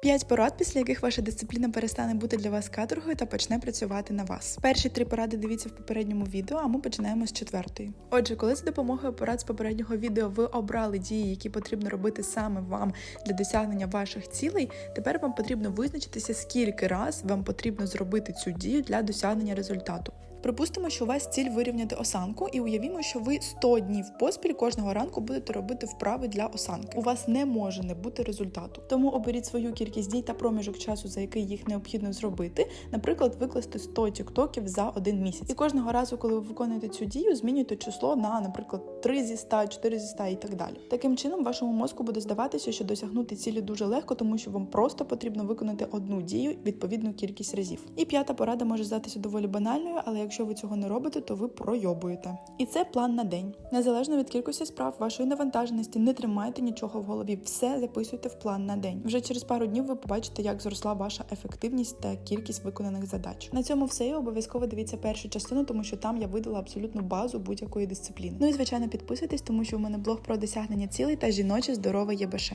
П'ять порад, після яких ваша дисципліна перестане бути для вас каторгою та почне працювати на вас. Перші три поради дивіться в попередньому відео, а ми починаємо з четвертої. Отже, коли за допомогою порад з попереднього відео ви обрали дії, які потрібно робити саме вам для досягнення ваших цілей, тепер вам потрібно визначитися, скільки раз вам потрібно зробити цю дію для досягнення результату. Припустимо, що у вас ціль вирівняти осанку, і уявімо, що ви 100 днів поспіль кожного ранку будете робити вправи для осанки. У вас не може не бути результату. Тому оберіть свою кількість дій та проміжок часу, за який їх необхідно зробити. Наприклад, викласти 100 тіктоків за один місяць. І кожного разу, коли ви виконуєте цю дію, змінюйте число на, наприклад, 3 зі 100, 4 зі 100 і так далі. Таким чином, вашому мозку буде здаватися, що досягнути цілі дуже легко, тому що вам просто потрібно виконати одну дію відповідну кількість разів. І п'ята порада може здатися доволі банальною, але якщо ви цього не робите, то ви пройобуєте. І це план на день. Незалежно від кількості справ, вашої навантаженості, не тримайте нічого в голові. Все записуйте в план на день. Вже через пару днів ви побачите, як зросла ваша ефективність та кількість виконаних задач. На цьому все і обов'язково дивіться першу частину, тому що там я видала абсолютну базу будь-якої дисципліни. Ну і звичайно підписуйтесь, тому що у мене блог про досягнення цілей та жіноче здорове ЄБШ.